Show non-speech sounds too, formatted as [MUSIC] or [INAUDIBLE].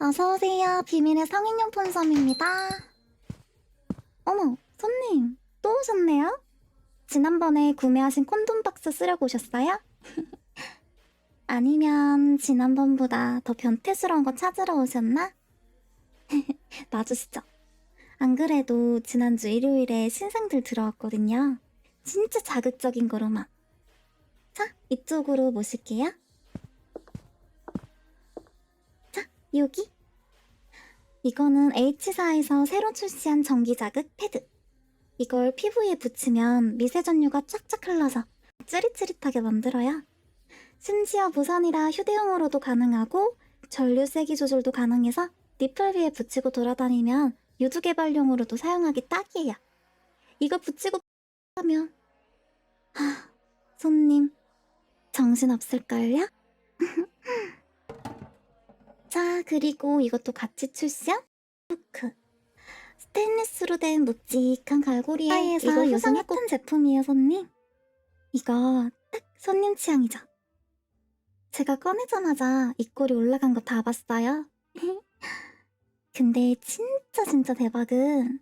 어서오세요. 비밀의 성인용품 섬입니다. 어머, 손님, 또 오셨네요? 지난번에 구매하신 콘돔 박스 쓰려고 오셨어요? [LAUGHS] 아니면 지난번보다 더 변태스러운 거 찾으러 오셨나? [LAUGHS] 놔주시죠. 안 그래도 지난주 일요일에 신상들 들어왔거든요. 진짜 자극적인 거로만. 자, 이쪽으로 모실게요. 여기. 이거는 H사에서 새로 출시한 전기 자극 패드. 이걸 피부에 붙이면 미세 전류가 쫙쫙 흘러서 찌릿찌릿하게 만들어요. 심지어 무선이라 휴대용으로도 가능하고 전류 세기 조절도 가능해서 니플 위에 붙이고 돌아다니면 유두 개발용으로도 사용하기 딱이에요. 이거 붙이고 하면 하, 손님 정신 없을걸요? [LAUGHS] 자, 그리고 이것도 같이 출시한 후크. 스테인리스로 된 묵직한 갈고리에 사이에서 요즘 핫한 제품이에요, 손님. 이거 딱 손님 취향이죠. 제가 꺼내자마자 입꼬리 올라간 거 다 봤어요. [LAUGHS] 근데 진짜 진짜 대박은